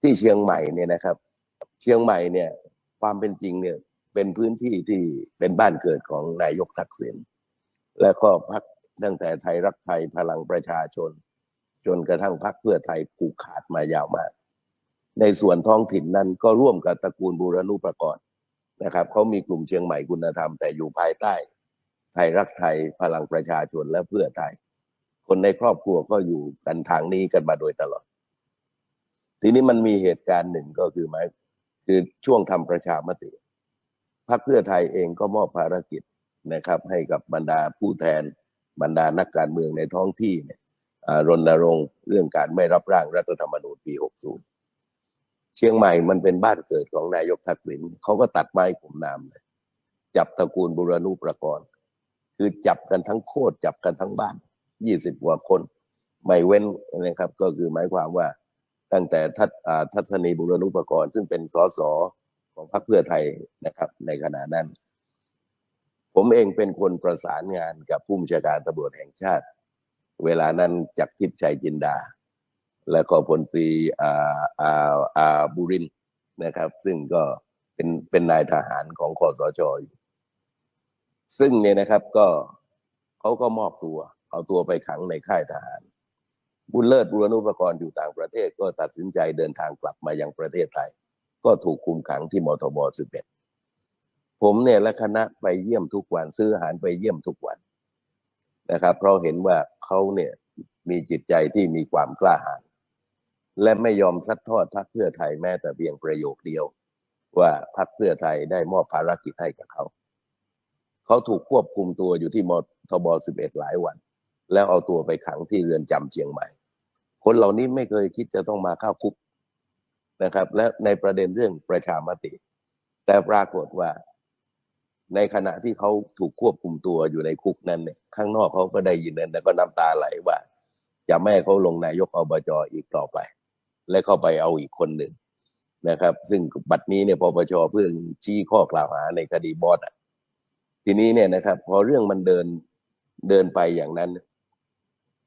ที่เชียงใหม่เนี่ยนะครับ เชียงใหม่เนี่ย ความเป็นจริงเนี่ย เป็นพื้นที่ที่เป็นบ้านเกิดของนายกทักษิณและก็พักตั้งแต่ไทยรักไทยพลังประชาชน จนกระทั่งพักเพื่อไทยผูกขาดมายาวมาก ในส่วนท้องถิ่นนั้นก็ร่วมกับตระกูลบูรณุปกรณ์นะครับเขามีกลุ่มเชียงใหม่คุณธรรมแต่อยู่ภายใต้ ไทยรักไทยพลังประชาชนและเพื่อไทย คนในครอบครัวก็อยู่กันทางนี้กันมาโดยตลอด ทีนี้มันมีเหตุการณ์หนึ่งก็คือหมายคือช่วงทำประชามติพรรคเพื่อไทยเองก็มอบภารกิจนะครับ ให้กับบรรดาผู้แทนบรรดานักการเมืองในท้องที่เนี่ยรณรงค์เรื่องการไม่รับร่างรัฐธรรมนูญปี 60 เชียงใหม่มันเป็นบ้านเกิดของนายกทักษิณเขาก็ตัดไม้กลุ่มนามเลยจับตระกูลบุรณุประกรณ์คือจับกันทั้งโคตรจับกันทั้งบ้านยี่สิบกว่าคน ไม่เว้นนะครับ ก็คือหมายความว่า ตั้งแต่ทัศทัศนีบุรณุปกรณ์ซึ่งเป็นสสของพรรคเพื่อไทยนะครับ ในขณะนั้น ผมเองเป็นคนประสานงานกับผู้บัญชาการตำรวจแห่งชาติ เวลานั้นจากทิพย์ชัยจินดา แล้วก็พลตรีอาอาอาบุรินนะครับ ซึ่งก็เป็นเป็นนายทหารของคอสชอยู่ซึ่งเนี่ยนะครับก็เขาก็มอบตัว เอาตัวไปขังในค่ายทหาร บุญเลิศบุรณุปกรณ์อยู่ต่างประเทศก็ตัดสินใจเดินทางกลับมายังประเทศไทย ก็ถูกคุมขังที่มทบ11ผมเนี่ยและคณะไปเยี่ยมทุกวันซื้ออาหารไปเยี่ยมทุกวันนะครับ เพราะเห็นว่าเขาเนี่ยมีจิตใจที่มีความกล้าหาญและไม่ยอมซัดทอดพรรคเพื่อไทยแม้แต่เพียงประโยคเดียว ว่าพรรคเพื่อไทยได้มอบภารกิจให้กับเขา เขาถูกควบคุมตัวอยู่ที่มทบ11หลายวัน แล้วเอาตัวไปขังที่เรือนจำเชียงใหม่ คนเหล่านี้ไม่เคยคิดจะต้องมาเข้าคุกนะครับ และในประเด็นเรื่องประชามติ แต่ปรากฏว่า ในขณะที่เขาถูกควบคุมตัวอยู่ในคุกนั้นเนี่ยข้างนอกเขาก็ได้ยินนั้นแล้วก็น้ำตาไหลว่า จะไม่ให้เขาลงนายกอบจอีกต่อไป และเข้าไปเอาอีกคนหนึ่งนะครับ ซึ่งบัดนี้เนี่ยปปชเพิ่งชี้ข้อกล่าวหาในคดีบอสอะทีนี้เนี่ยนะครับ พอเรื่องมันเดินเดินไปอย่างนั้น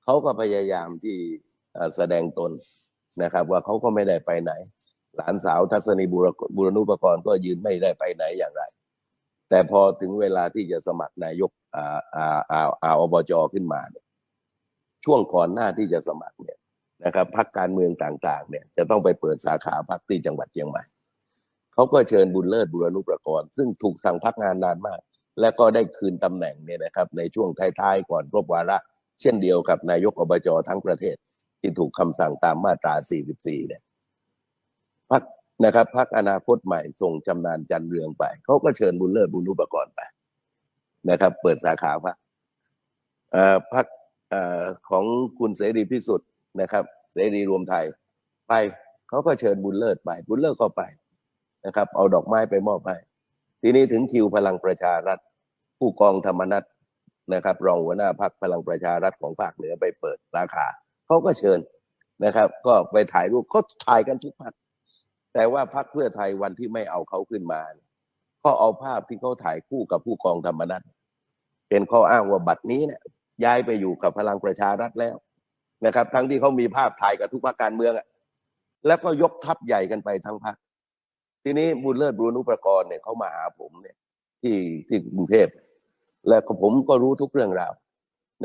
เขาก็พยายามที่ แสดงตนนะครับ ว่าเขาก็ไม่ได้ไปไหน หลานสาวทัศนีบุรุณุปกรณ์ก็ยืนไม่ได้ไปไหนอย่างไร แต่พอถึงเวลาที่จะสมัครนายกอาอาอาอาอบจขึ้นมาเนี่ยช่วงก่อนหน้าที่จะสมัครเนี่ยนะครับพักการเมืองต่างๆ เนี่ยจะต้องไปเปิดสาขาพักที่จังหวัดเชียงใหม่เขาก็เชิญบุญเลิศบุรณุประกรณ์ซึ่งถูกสั่งพักงานนานมาก และก็ได้คืนตำแหน่งเนี่ยนะครับ ในช่วงท้ายๆก่อนครบวาระเช่นเดียวกับนายกอบจทั้งประเทศ ที่ถูกคำสั่งตามมาตรา 44 เนี่ยพักนะครับพักอนาคตใหม่ส่งจำนานจันเรืองไป เขาก็เชิญบุญเลิศบุญรุปกรณ์ไป นะครับ เปิดสาขาพักอ่อพักอ่อของคุณเสรีพิสุทธิ์นะครับ เสรีรวมไทยไปเขาก็เชิญบุญเลิศไป บุญเลิศก็ไปนะครับ เอาดอกไม้ไปมอบให้ทีนี้ถึงคิวพลังประชารัฐ ผู้กองธรรมนัฐนะครับ รองหัวหน้าพักพลังประชารัฐของภาคเหนือไปเปิดสาขา เขาก็เชิญนะครับ ก็ไปถ่ายรูปเขาถ่ายกันทุกพักแต่ว่าพักเพื่อไทยวันที่ไม่เอาเขาขึ้นมาเนี่ยก็เอาภาพที่เขาถ่ายคู่กับผู้กองธรรมนัฐเป็นข้ออ้างว่าบัตรนี้เนี่ยย้ายไปอยู่กับพลังประชารัฐแล้วนะครับ ทั้งที่เขามีภาพถ่ายกับทุกพรรคการเมืองอะแล้วก็ยกทัพใหญ่กันไปทั้งพรรคทีนี้บุญเลิศบุรณุประกรณ์เนี่ยเขามาหาผมเนี่ย ที่ที่กรุงเทพและผมก็รู้ทุกเรื่องราว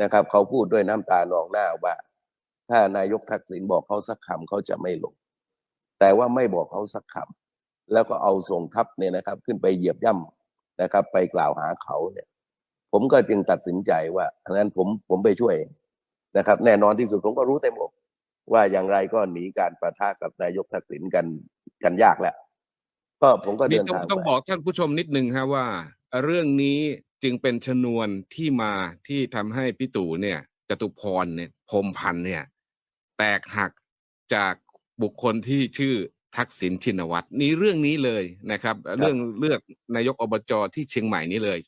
นะครับ เขาพูดด้วยน้ำตานองหน้าว่า ถ้านายกทักษิณบอกเขาสักคำเขาจะไม่ลง แต่ว่าไม่บอกเขาสักคำแล้วก็เอาส่งทัพเนี่ยนะครับ ขึ้นไปเหยียบย่ำนะครับ ไปกล่าวหาเขาเนี่ย ผมก็จึงตัดสินใจว่าอันนั้นผมผมไปช่วยเองนะครับ แน่นอนที่สุดผมก็รู้เต็มอกว่าอย่างไรก็หนีการประทะกับนายกทักษิณกันกันยากแหละก็ผมก็นี่เดินต้องทางต้องไปบอกท่านผู้ชมนิดนึงฮะว่า เรื่องนี้จึงเป็นชนวนที่มาที่ทำให้พี่ตู่เนี่ยจตุพรเนี่ยพรหมพันธ์เนี่ย แตกหักจากบุคคลที่ชื่อทักษิณชินวัตรนี่เรื่องนี้เลยนะครับ เรื่องเลือกนายกอบจที่เชียงใหม่นี้เลย